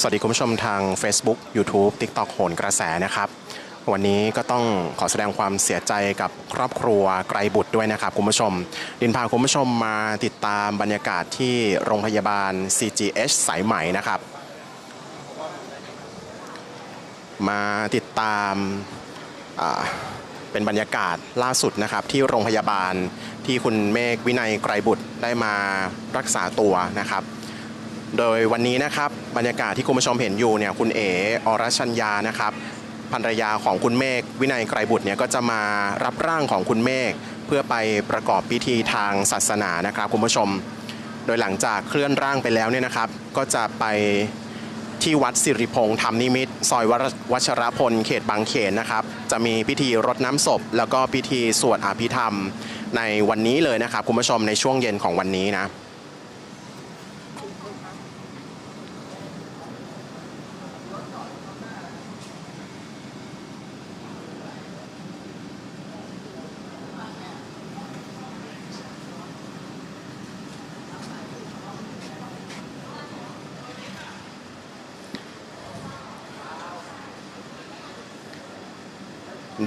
สวัสดีคุณผู้ชมทาง Facebook YouTube TikTok โหนกระแสนะครับ วันนี้ก็ต้องขอแสดงความเสียใจกับครอบครัวไกรบุตรด้วยนะครับคุณผู้ชม ดินพาคุณผู้ชมมาติดตามบรรยากาศที่โรงพยาบาล CGH สายไหมนะครับ มาติดตามเป็นบรรยากาศล่าสุดนะครับ ที่โรงพยาบาลที่คุณเมฆวินัยไกรบุตรได้มารักษาตัวนะครับ โดยวันนี้นะครับ บรรยากาศที่คุณผู้ชมเห็นอยู่เนี่ยคุณเอ๋อรชัญญานะครับภรรยาของคุณเมฆวินัยไกรบุตรเนี่ยก็จะมารับร่างของคุณเมฆเพื่อไปประกอบพิธีทางศาสนานะครับคุณผู้ชม โดยหลังจากเคลื่อนร่างไปแล้วเนี่ยนะครับ ก็จะไปที่วัดสิริพงษ์ธรรมนิมิตซอยวัชรพลเขตบางเขนนะครับ จะมีพิธีรดน้ำศพ แล้วก็พิธีสวดอภิธรรม ในวันนี้เลยนะครับคุณผู้ชมในช่วงเย็นของวันนี้นะ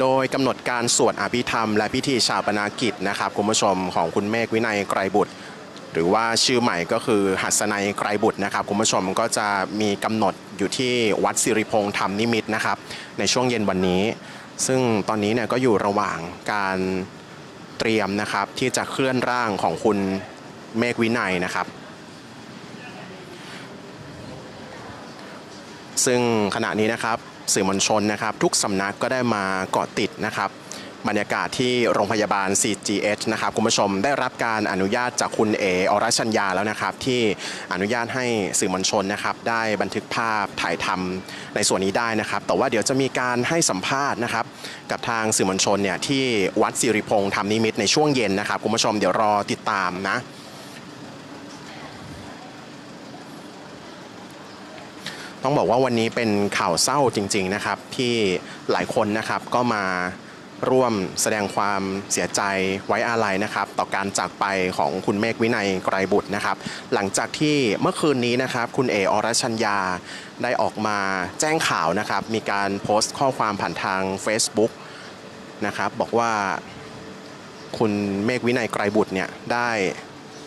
โดยกำหนดการสวดอภิธรรม และพิธีชาปนากิจนะครับคุณผู้ชมของคุณเมฆวินัยไกรบุตร หรือว่าชื่อใหม่ก็คือหัสนัยไกรบุตรนะครับคุณผู้ชมก็จะมีกำหนดอยู่ที่วัดสิริพงษ์ธรรมนิมิตนะครับ ในช่วงเย็นวันนี้ ซึ่งตอนนี้เนี่ยก็อยู่ระหว่างการเตรียมนะครับที่จะเคลื่อนร่างของคุณเมฆวินัยนะครับซึ่งขณะนี้นะครับ สื่อมวลชนนะครับทุกสำนักก็ได้มาเกาะติดนะครับบรรยากาศที่โรงพยาบาล CGH นะครับคุณผู้ชมได้รับการอนุญาตจากคุณเออรชัญญาแล้วนะครับ ที่อนุญาตให้สื่อมวลชนนะครับ ได้บันทึกภาพถ่ายทำในส่วนนี้ได้นะครับ แต่ว่าเดี๋ยวจะมีการให้สัมภาษณ์นะครับ กับทางสื่อมวลชนเนี่ยที่วัดสิริพงษ์ธรรมนิมิตในช่วงเย็นนะครับคุณผู้ชมเดี๋ยวรอติดตามนะ ต้องบอกว่าวันนี้เป็นข่าวเศร้าจริง ๆนะครับ ที่หลายคนนะครับก็มาร่วมแสดงความเสียใจไว้อาลัยนะครับ ต่อการจากไปของคุณเมฆวินัยไกรบุตรนะครับ หลังจากที่เมื่อคืนนี้นะครับ คุณเออรชัญญาได้ออกมาแจ้งข่าวนะครับ มีการโพสต์ข้อความผ่านทาง Facebook นะครับ บอกว่าคุณเมฆวินัยไกรบุตรเนี่ยได้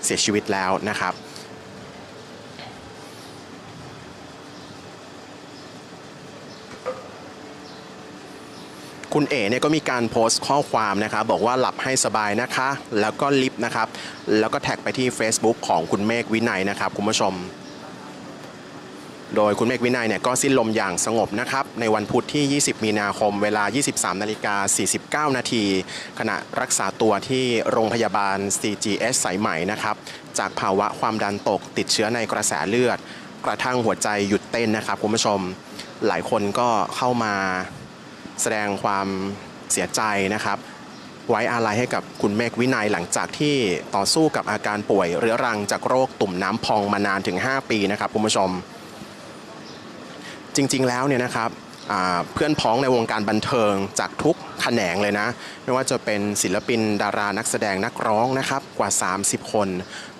เสียชีวิตแล้วนะครับ คุณเอ๋เนี่ยก็มีการโพสต์ข้อความนะครับบอกว่าหลับให้สบายนะคะ แล้วก็ลิฟต์นะครับ แล้วก็แท็กไปที่ Facebook ของคุณเมฆวินัยนะครับ คุณผู้ชม โดยคุณเมฆวินัยเนี่ยก็สิ้นลมอย่างสงบนะครับ ในวันพุธที่ 20 มีนาคม เวลา 23นาฬิกา49 นาที ขณะรักษาตัวที่โรงพยาบาล CGS สายไหมนะครับ จากภาวะความดันตกติดเชื้อในกระแสเลือด กระทั่งหัวใจหยุดเต้นนะครับคุณผู้ชม หลายคนก็เข้ามา แสดงความเสียใจนะครับ ไว้อาลัยให้กับคุณเมฆวินัยหลังจากที่ต่อสู้กับอาการป่วยเรื้อรังจากโรคตุ่มน้ำพองมานานถึง 5 ปีนะครับคุณผู้ชม จริงๆแล้วเนี่ยนะครับเพื่อนพ้องในวงการบันเทิงจากทุกแขนงเลยนะ ไม่ว่าจะเป็นศิลปินดารานักแสดงนักร้องนะครับกว่า 30 คน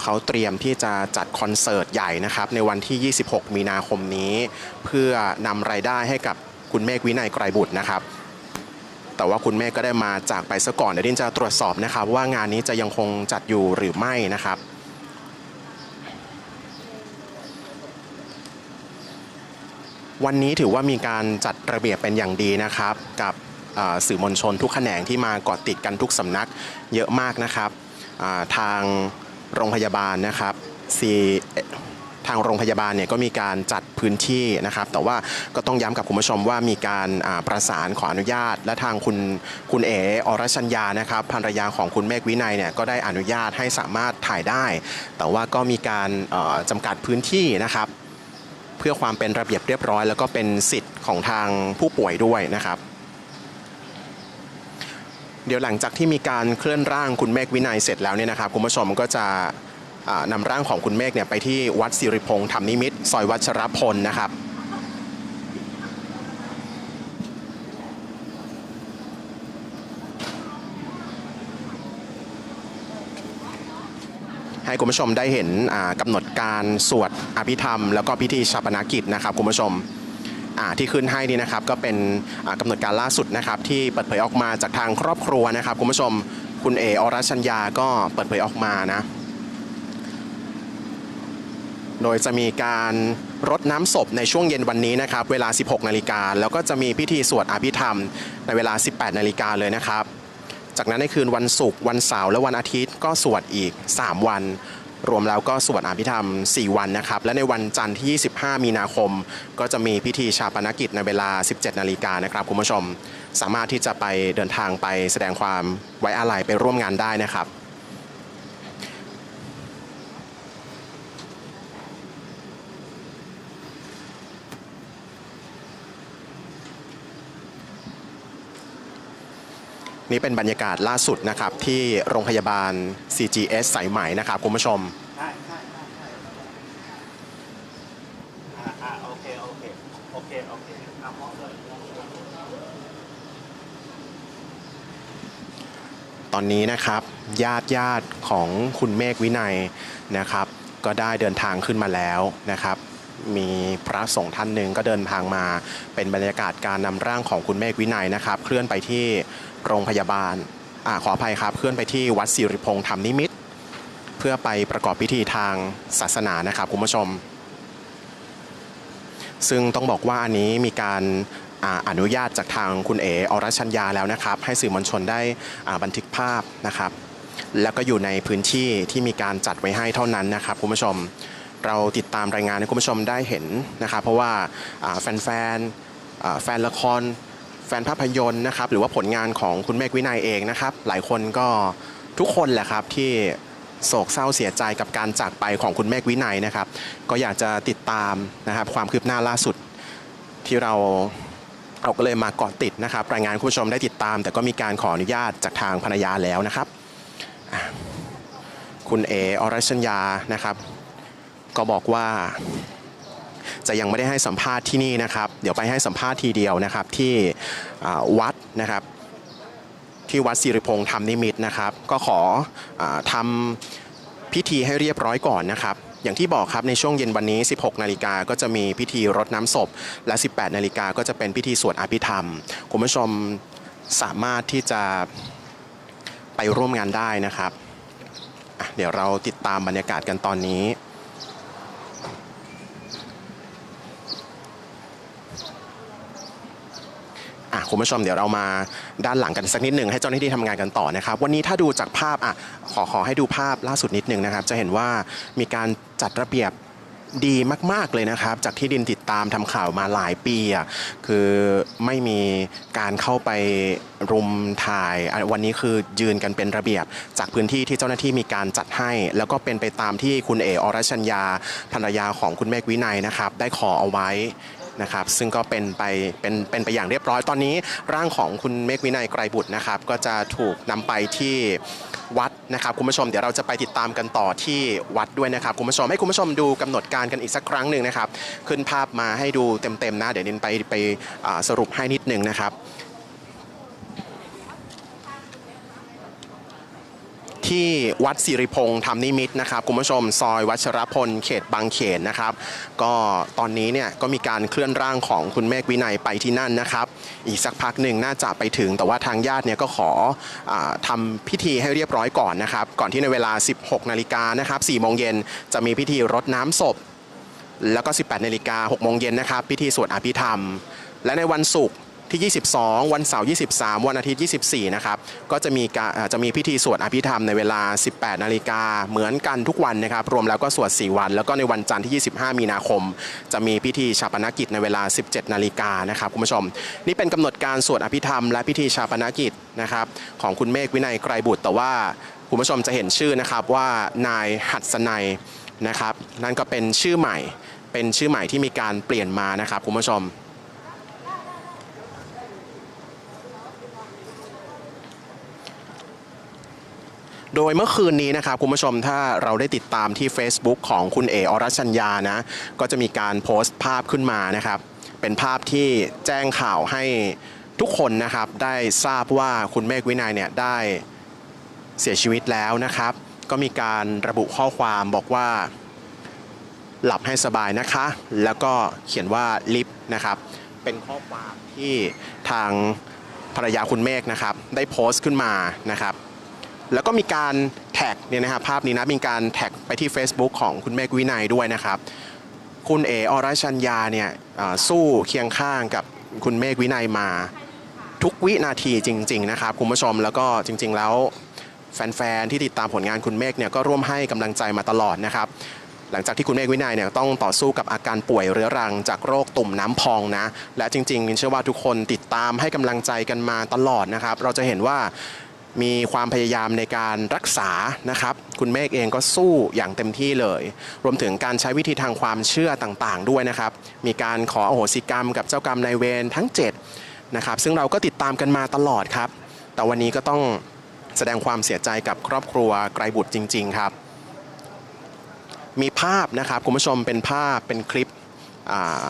เขาเตรียมที่จะจัดคอนเสิร์ตใหญ่นะครับในวันที่ 26 มีนาคมนี้ เพื่อนำรายได้ให้กับ คุณเมฆวินัยไกรบุตรนะครับ แต่ว่าคุณเมฆก็ได้มาจากไปซะก่อนเดี๋ยวดินจะตรวจสอบนะครับ ว่างานนี้จะยังคงจัดอยู่หรือไม่นะครับวันนี้ถือว่ามีการจัดระเบียบเป็นอย่างดีนะครับ กับสื่อมวลชนทุกแขนงที่มาเกาะติดกันทุกสำนักเยอะมากนะครับทางโรงพยาบาลนะครับซี ทางโรงพยาบาลเนี่ยก็มีการจัดพื้นที่นะครับ แต่ว่าก็ต้องย้ำกับคุณผู้ชมว่ามีการประสานขออนุญาต และทางคุณคุณเอ๋อรชัญญานะครับภรรยาของคุณเมฆวินัยเนี่ยก็ได้อนุญาตให้สามารถถ่ายได้ แต่ว่าก็มีการเอ่อจำกัดพื้นที่นะครับ เพื่อความเป็นระเบียบเรียบร้อย แล้วก็เป็นสิทธิ์ของทางผู้ป่วยด้วยนะครับเดี๋ยวหลังจากที่มีการเคลื่อนร่างคุณเมฆวินัยเสร็จแล้วเนี่ยนะครับคุณผู้ชมก็จะ นำร่างของคุณเมฆเนี่ยไปที่วัดสิริพงษ์ธรรมนิมิตรซอยวัชรพลนะครับให้คุณผู้ชมได้เห็นอ่ากำหนดการสวดอภิธรรม แล้วก็พิธีชาปนกิจนะครับคุณผู้ชมที่ขึ้นให้นี่นะครับก็เป็นอ่ากำหนดการล่าสุดนะครับ ที่เปิดเผยออกมาจากทางครอบครัวนะครับคุณผู้ชมคุณเออรัชัญญาก็เปิดเผยออกมานะ โดยจะมีการรดน้ำศพในช่วงเย็นวันนี้นะครับ เวลา 16 นาฬิกาแล้วก็จะมีพิธีสวดอภิธรรม ในเวลา 18 นาฬิกาเลยนะครับ จากนั้นในคืนวันศุกร์วันเสาร์และวันอาทิตย์ ก็สวดอีก 3 วัน รวมแล้วก็สวดอภิธรรม 4 วันนะครับ และในวันจันทร์ที่ 25 มีนาคม ก็จะมีพิธีชาปนกิจในเวลา 17 นาฬิกานะครับคุณผู้ชม สามารถที่จะไปเดินทางไปแสดงความไว้อาลัยไปร่วมงานได้นะครับ นี่เป็นบรรยากาศล่าสุดนะครับที่โรงพยาบาล CGS สายไหมนะครับคุณผู้ชมตอนนี้นะครับญาติญาติของคุณเมฆวินัยนะครับ ก็ได้เดินทางขึ้นมาแล้วนะครับ มีพระสงฆ์ท่านหนึ่งก็เดินทางมา เป็นบรรยากาศการนำร่างของคุณเมฆวินัยนะครับ เคลื่อนไปที่ โรงพยาบาลอขออภัยครับเคลื่อนไปที่วัดสิริพงษ์ธรรมนิมิตเพื่อไปประกอบพิธีทางศาสนานะครับคุณผู้ชม ซึ่งต้องบอกว่าอันนี้มีการอนุญาตจากทางคุณเออรชัญญาแล้วนะครับ ให้สื่อมวลชนได้บันทึกภาพนะครับ แล้วก็อยู่ในพื้นที่ที่มีการจัดไว้ให้เท่านั้นนะครับคุณผู้ชมเราติดตามรายงานให้คุณผู้ชมได้เห็นนะครับ เพราะว่าอ่าแฟนๆแฟนละคร แฟนภาพยนตร์นะครับหรือว่าผลงานของคุณเมฆวินัยเองนะครับ หลายคนก็ทุกคนแหละครับที่โศกเศร้าเสียใจกับการจากไปของคุณเมฆวินัยนะครับ ก็อยากจะติดตามนะครับ ความคืบหน้าล่าสุดที่เราเราก็เลยมาเกาะติดนะครับ รายงานคุณผู้ชมได้ติดตาม แต่ก็มีการขออนุญาตจากทางภรรยาแล้วนะครับ คุณเออรชัญญานะครับ ก็บอกว่า จะยังไม่ได้ให้สัมภาษณ์ที่นี่นะครับ เดี๋ยวไปให้สัมภาษณ์ทีเดียวนะครับที่วัดนะครับ ที่วัดสิริพงษ์ธรรมนิมิตนะครับ ก็ขออทำพิธีให้เรียบร้อยก่อนนะครับอย่างที่บอกครับในช่วงเย็นวันนี้ 16 นาฬิกาก็จะมีพิธีรดน้ำศพ และ 18 นาฬิกาก็จะเป็นพิธีสวดอภิธรรม คุณผู้ชมสามารถที่จะไปร่วมงานได้นะครับ เดี๋ยวเราติดตามบรรยากาศกันตอนนี้ อะคุณผู้ชมเดี๋ยวเรามาด้านหลังกันสักนิดหนึ่งให้เจ้าหน้าที่ทำงานกันต่อนะครับวันนี้ถ้าดูจากภาพอะขอขอให้ดูภาพล่าสุดนิดหนึ่งนะครับ จะเห็นว่ามีการจัดระเบียบดีมากๆเลยนะครับ จากที่ดินติดตามทำข่าวมาหลายปีอะคือไม่มีการเข้าไปรุมถ่ายอะวันนี้คือยืนกันเป็นระเบียบ จากพื้นที่ที่เจ้าหน้าที่มีการจัดให้ แล้วก็เป็นไปตามที่คุณเออรชัญญาภรรยาของคุณเมฆวินัยนะครับ ได้ขอเอาไว้ นะครับซึ่งก็เป็นไปเป็นเป็นไปอย่างเรียบร้อยตอนนี้ ร่างของคุณเมฆวินัยไกรบุตรนะครับ ก็จะถูกนำไปที่วัดนะครับคุณผู้ชมเดี๋ยวเราจะไปติดตามกันต่อที่วัดด้วยนะครับคุณผู้ชมให้คุณผู้ชมดูกำหนดการกันอีกสักครั้งหนึ่งนะครับ ขึ้นภาพมาให้ดูเต็มๆนะเดี๋ยวนินไปไปสรุปให้นิดหนึ่งนะครับ ที่วัดสิริพงษ์ธรรมนิมิตนะครับคุณผู้ชมซอยวัชรพลเขตบางเขนนะครับ ก็ตอนนี้เนี่ยก็มีการเคลื่อนร่างของคุณเมฆวินัยไปที่นั่นนะครับ อีกสักพักหนึ่งน่าจะไปถึง แต่ว่าทางญาติเนี่ยก็ขออาทำพิธีให้เรียบร้อยก่อนนะครับ ก่อนที่ในเวลา 16 นาฬิกานะครับ4โมงเย็นจะมีพิธีรดน้ำศพ แล้วก็ 18 นาฬิกา6โมงเย็นนะครับ พิธีสวดอภิธรรม และในวันศุกร์ ที่ 22 วันเสาร์ 23 วันอาทิตย์ 24 นะครับ ก็จะมีการจะมีพิธีสวดอภิธรรมในเวลา 18 นาฬิกาเหมือนกันทุกวันนะครับ รวมแล้วก็สวด 4 วัน แล้วก็ในวันจันทร์ที่ 25 มีนาคม จะมีพิธีชาปนกิจในเวลา 17 นาฬิกานะครับคุณผู้ชม นี่เป็นกำหนดการสวดอภิธรรมและพิธีชาปนกิจนะครับของคุณเมฆวินัยไกรบุตรแต่ว่าคุณผู้ชมจะเห็นชื่อนะครับว่านายหัดสนัยนะครับ นั่นก็เป็นชื่อใหม่เป็นชื่อใหม่ที่มีการเปลี่ยนมานะครับคุณผู้ชม โดยเมื่อคืนนี้นะครับคุณผู้ชมถ้าเราได้ติดตามที่ Facebook ของคุณเออรชัญญานะก็จะมีการโพสต์ภาพขึ้นมานะครับ เป็นภาพที่แจ้งข่าวให้ทุกคนนะครับได้ทราบว่าคุณเมฆวินัยเนี่ยได้เสียชีวิตแล้วนะครับ ก็มีการระบุข้อความบอกว่า หลับให้สบายนะคะ แล้วก็เขียนว่าลิฟนะครับ เป็นข้อความที่ทางภรรยาคุณเมฆนะครับ ได้โพสต์ขึ้นมานะครับ แล้วก็มีการแท็กเนี่ยนะครับภาพนี้นะมีการแท็กไปที่ Facebook ของคุณเมฆวินัยด้วยนะครับ คุณเออรชัญญาเนี่ยสู้เคียงข้างกับคุณเมฆวินัยมา ทุกวินาทีจริง ๆ นะครับคุณผู้ชมแล้วก็จริง ๆ แล้ว แฟนๆที่ติดตามผลงานคุณเมฆเนี่ยก็ร่วมให้กำลังใจมาตลอดนะครับหลังจากที่คุณเมฆวินัยเนี่ยต้องต่อสู้กับอาการป่วยเรื้อรังจากโรคตุ่มน้ำพองนะ และจริงๆเชื่อว่าทุกคนติดตามให้กำลังใจกันมาตลอดนะครับ เราจะเห็นว่า มีความพยายามในการรักษานะครับ คุณเมฆเองก็สู้อย่างเต็มที่เลย รวมถึงการใช้วิธีทางความเชื่อต่างๆ ด้วยนะครับ มีการขออโหสิกรรมกับเจ้ากรรมนายเวรทั้ง7นะครับซึ่งเราก็ติดตามกันมาตลอดครับ แต่วันนี้ก็ต้องแสดงความเสียใจกับครอบครัวไกรบุตรจริง ๆ ครับ มีภาพนะครับคุณผู้ชมเป็นภาพเป็นคลิปอ่า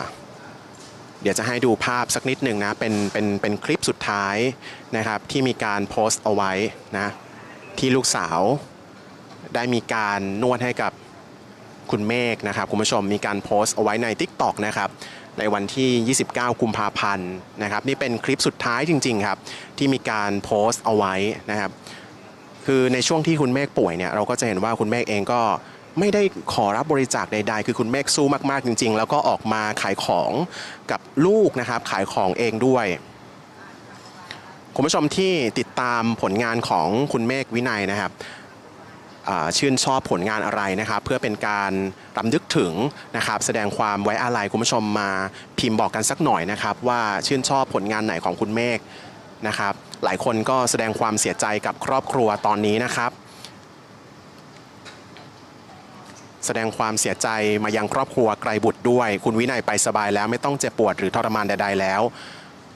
เดี๋ยวจะให้ดูภาพสักนิดหนึ่งนะ เป็นเป็นเป็นคลิปสุดท้ายนะครับ ที่มีการโพสต์เอาไว้นะ ที่ลูกสาวได้มีการนวดให้กับคุณเมฆนะครับคุณผู้ชมมีการโพสต์เอาไว้ใน TikTok นะครับในวันที่ 29 กุมภาพันธ์นะครับ นี่เป็นคลิปสุดท้ายจริง ๆ ครับ ที่มีการโพสต์เอาไว้นะครับ คือในช่วงที่คุณเมฆป่วยเนี่ยเราก็จะเห็นว่าคุณเมฆเองก็ ไม่ได้ขอรับบริจาคใดๆ คือคุณเมฆสู้มากๆจริง ๆ แล้วก็ออกมาขายของกับลูกนะครับ ขายของเองด้วย คุณผู้ชมที่ติดตามผลงานของคุณเมฆวินัยนะครับชื่นชอบผลงานอะไรนะครับ เพื่อเป็นการรำลึกถึงนะครับ แสดงความไว้อาลัยคุณผู้ชมมาพิมพ์บอกกันสักหน่อยนะครับ ว่าชื่นชอบผลงานไหนของคุณเมฆนะครับ หลายคนก็แสดงความเสียใจกับครอบครัวตอนนี้นะครับ แสดงความเสียใจมายังครอบครัวไกรบุตรด้วย คุณวินัยไปสบายแล้วไม่ต้องเจ็บปวดหรือทรมานใดๆแล้ว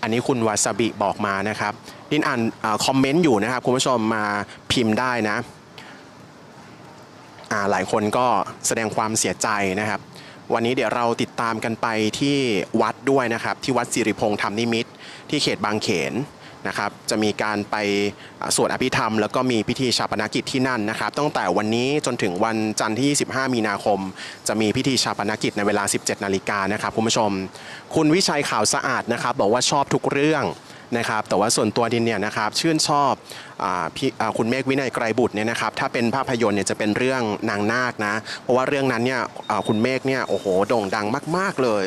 อันนี้คุณวาซาบิบอกมานะครับดินอ่านอคอมเมนต์อยู่นะครับคุณผู้ชมมาพิมพ์ได้นะหลายคนก็แสดงความเสียใจนะครับ วันนี้เดี๋ยวเราติดตามกันไปที่วัดด้วยนะครับ ที่วัดสิริพงษ์ธรรมนิมิตรที่เขตบางเขน นะครับจะมีการไปสวดอภิธรรม แล้วก็มีพิธีชาปนกิจที่นั่นนะครับ ตั้งแต่วันนี้จนถึงวันจันทร์ที่ 25 มีนาคม จะมีพิธีชาปนกิจในเวลา 17 นาฬิกานะครับคุณผู้ชม คุณวิชัยข่าวสะอาดนะครับ บอกว่าชอบทุกเรื่องนะครับแต่ว่าส่วนตัวดินเนี่ยนะครับชื่นชอบอพี่คุณเมฆวินัยไกรบุตรเนี่ยนะครับถ้าเป็นภาพยนตร์เนี่ยจะเป็นเรื่องนางนาคนะ เพราะว่าเรื่องนั้นเนี่ยคุณเมฆเนี่ยโอ้โหโด่งดังมาก ๆเลย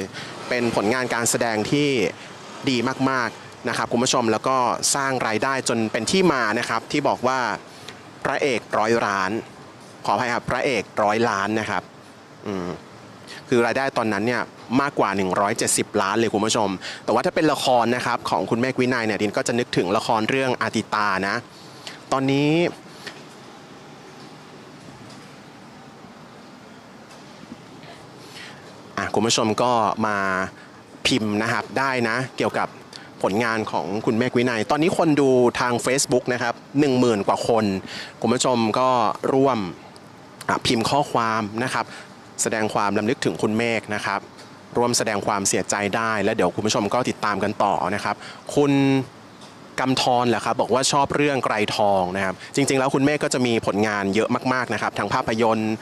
เป็นผลงานการแสดงที่ดีมากๆ นะครับคุณผู้ชมแล้วก็สร้างรายได้จนเป็นที่มานะครับ ที่บอกว่าพระเอกร้อยล้าน ขออภัยครับพระเอกร้อยล้านนะครับอืมคือรายได้ตอนนั้นเนี่ยมากกว่า 170 ล้านเลยคุณผู้ชม แต่ว่าถ้าเป็นละครนะครับของคุณเมฆวินัยเนี่ยดินก็จะนึกถึงละครเรื่องอาติตานะ ตอนนี้คุณผู้ชมก็มาพิมพ์นะครับได้นะ เกี่ยวกับ ผลงานของคุณเมฆวินัย ตอนนี้คนดูทาง Facebook นะครับ10,000 กว่าคน คุณผู้ชมก็ร่วมพิมพ์ข้อความนะครับ แสดงความลำลึกถึงคุณเมฆนะครับ ร่วมแสดงความเสียใจได้ แล้วเดี๋ยวคุณผู้ชมก็ติดตามกันต่อนะครับ คุณกำธรแหละครับบอกว่าชอบเรื่องไกรทองนะครับ จริง ๆ แล้วคุณเมฆก็จะมีผลงานเยอะมาก ๆนะครับทั้งภาพยนตร์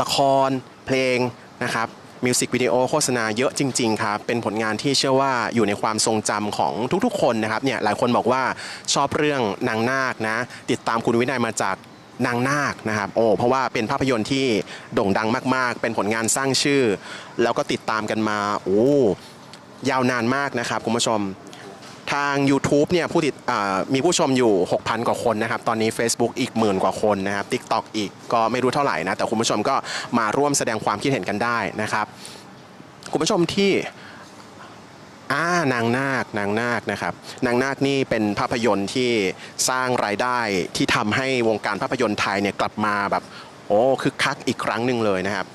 ละครเพลงนะครับ มิวสิกวิดีโอโฆษณาเยอะจริงๆครับเป็นผลงานที่เชื่อว่าอยู่ในความทรงจำของทุกๆ คนนะครับเนี่ยหลายคนบอกว่าชอบเรื่องนางนาคนะติดตามคุณวินัยมาจากนางนาคนะครับโอ้เพราะว่าเป็นภาพยนตร์ที่โด่งดังมากๆ เป็นผลงานสร้างชื่อ แล้วก็ติดตามกันมาโอ้ยาวนานมากนะครับคุณผู้ชม ทาง YouTube เนี่ยผู้ติดมีผู้ชมอยู่ 6,000 กว่าคนนะครับ ตอนนี้ Facebook อีกหมื่นกว่าคนนะครับ TikTok อีกก็ไม่รู้เท่าไหร่นะ แต่คุณผู้ชมก็มาร่วมแสดงความคิดเห็นกันได้นะครับ คุณผู้ชมที่อ่านางนาคนางนาคนะครับนางนาคนี่เป็นภาพยนตร์ที่สร้างรายได้ที่ทำให้วงการภาพยนตร์ไทยเนี่ยกลับมาแบบโอ้คึกคักอีกครั้งหนึ่งเลยนะครับ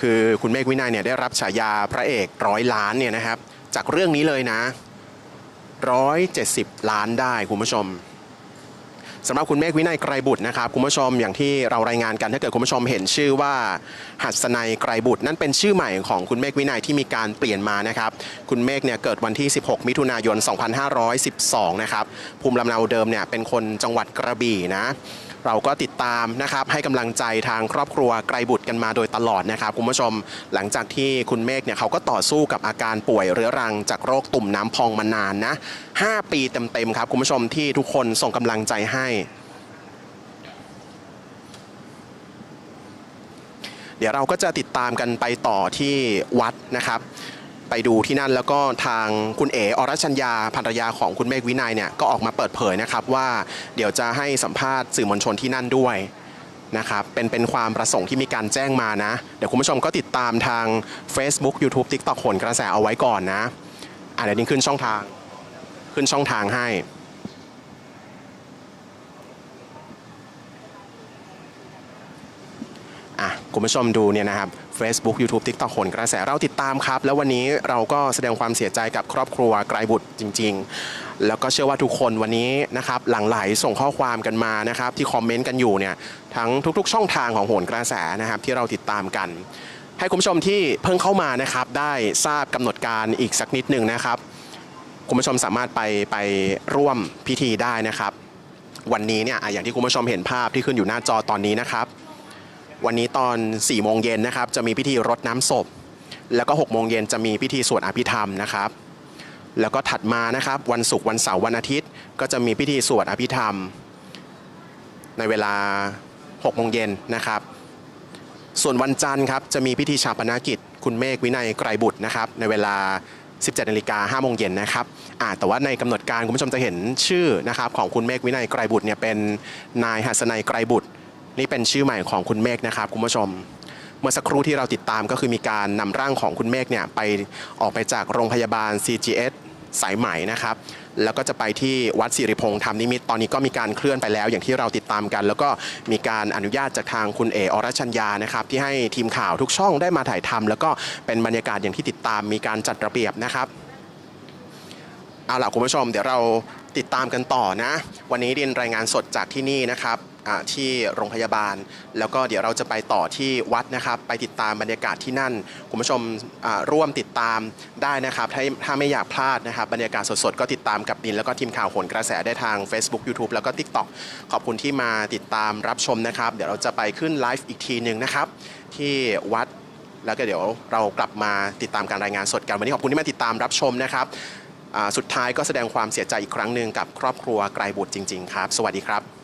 คือคุณเมฆวินัยเนี่ยได้รับฉายาพระเอกร้อยล้านเนี่ยนะครับ จากเรื่องนี้เลยนะร้อยเจ็ดสิบล้านได้คุณผู้ชมสำหรับคุณเมฆวินัยไกรบุตรนะครับคุณผู้ชมอย่างที่เรารายงานกันถ้าเกิดคุณผู้ชมเห็นชื่อว่าหัสนัยไกรบุตร นั่นเป็นชื่อใหม่ของคุณเมฆวินัยที่มีการเปลี่ยนมานะครับ คุณเมฆเนี่ยเกิดวันที่ 16 มิถุนายน 2512 นะครับภูมิลำเนาเดิมเนี่ยเป็นคนจังหวัดกระบี่นะ เราก็ติดตามนะครับให้กำลังใจทางครอบครัวไกรบุตรกันมาโดยตลอดนะครับคุณผู้ชม หลังจากที่คุณเมฆเนี่ยเขาก็ต่อสู้กับอาการป่วยเรื้อรัง จากโรคตุ่มน้ำพองมานานนะ 5 ปีเต็มๆครับคุณผู้ชมที่ทุกคนส่งกำลังใจให้เดี๋ยวเราก็จะติดตามกันไปต่อที่วัดนะครับ ไปดูที่นั่นแล้วก็ทางคุณเอ๋อรชัญญาภรรยาของคุณเมฆวินัยเนี่ยก็ออกมาเปิดเผยนะครับว่าเดี๋ยวจะให้สัมภาษณ์สื่อมวลชนที่นั่นด้วยนะครับเป็นเป็นความประสงค์ที่มีการแจ้งมานะ เดี๋ยวคุณผู้ชมก็ติดตามทาง Facebook YouTube TikTok ขนกระแสเอาไว้ก่อนนะอะเดี๋ยวนี้ขึ้นช่องทาง ขึ้นช่องทางให้ อะ คุณผู้ชมดูเนี่ยนะครับ Facebook YouTube TikTok ผลกระแสเราติดตามครับ แล้ววันนี้เราก็แสดงความเสียใจกับครอบครัวไกรบุตรจริง ๆ แล้วก็เชื่อว่าทุกคนวันนี้นะครับหลั่งไหลส่งข้อความกันมานะครับ ที่คอมเมนต์กันอยู่เนี่ยทั้งทุก ๆ ช่องทางของโหนกระแสนะครับที่เราติดตามกันให้คุณผู้ชมที่เพิ่งเข้ามานะครับได้ทราบกำหนดการอีกสักนิดหนึ่งนะครับ คุณผู้ชมสามารถไปไปร่วมพิธีได้นะครับ วันนี้เนี่ยอย่างที่คุณผู้ชมเห็นภาพที่ขึ้นอยู่หน้าจอตอนนี้นะครับ วันนี้ตอน4โมงเย็นนะครับ จะมีพิธีรดน้ำศพ แล้วก็6โมงเย็นจะมีพิธีสวดอภิธรรมนะครับ แล้วก็ถัดมานะครับวันศุกร์วันเสาร์วันอาทิตย์ ก็จะมีพิธีสวดอภิธรรม ในเวลา6โมงเย็นนะครับ ส่วนวันจันทร์ครับจะมีพิธีชาปนกิจ คุณเมฆวินัยไกรบุตรนะครับ ในเวลา 17นาฬิกา5โมงเย็นนะครับอ่าแต่ว่าในกำหนดการคุณผู้ชมจะเห็นชื่อนะครับของคุณเมฆวินัยไกรบุตรเนี่ยเป็นนายหัสนัยไกรบุตร นี่เป็นชื่อใหม่ของคุณเมฆนะครับคุณผู้ชม เมื่อสักครู่ที่เราติดตามก็คือมีการนำร่างของคุณเมฆเนี่ยไปออกไปจากโรงพยาบาล CGS สายไหม่นะครับ แล้วก็จะไปที่วัดสิริพงษ์ธรรมนิมิตตอนนี้ก็มีการเคลื่อนไปแล้วอย่างที่เราติดตามกัน แล้วก็มีการอนุญาตจากทางคุณเออรชัญญานะครับ ที่ให้ทีมข่าวทุกช่องได้มาถ่ายทำแล้วก็เป็นบรรยากาศอย่างที่ติดตามมีการจัดระเบียบนะครับ เอาล่ะคุณผู้ชม เดี๋ยวเรา ติดตามกันต่อนะ วันนี้เรียนรายงานสดจากที่นี่นะครับที่โรงพยาบาล แล้วก็เดี๋ยวเราจะไปต่อที่วัดนะครับ ไปติดตามบรรยากาศที่นั่น คุณผู้ชมร่วมติดตามได้นะครับถ้าถ้าไม่อยากพลาดนะครับ บรรยากาศสดๆ ก็ติดตามกับดิน แล้วก็ทีมข่าวโหนกระแสได้ทาง Facebook YouTube แล้วก็ TikTok ขอบคุณที่มาติดตามรับชมนะครับ เดี๋ยวเราจะไปขึ้นไลฟ์อีกทีหนึ่งนะครับ ที่วัดแล้วก็เดี๋ยวเรากลับมาติดตามการรายงานสดกันวันนี้ขอบคุณที่มาติดตามรับชมนะครับ สุดท้ายก็แสดงความเสียใจอีกครั้งหนึ่งกับครอบครัวไกรบุตรจริง ๆ ครับ สวัสดีครับ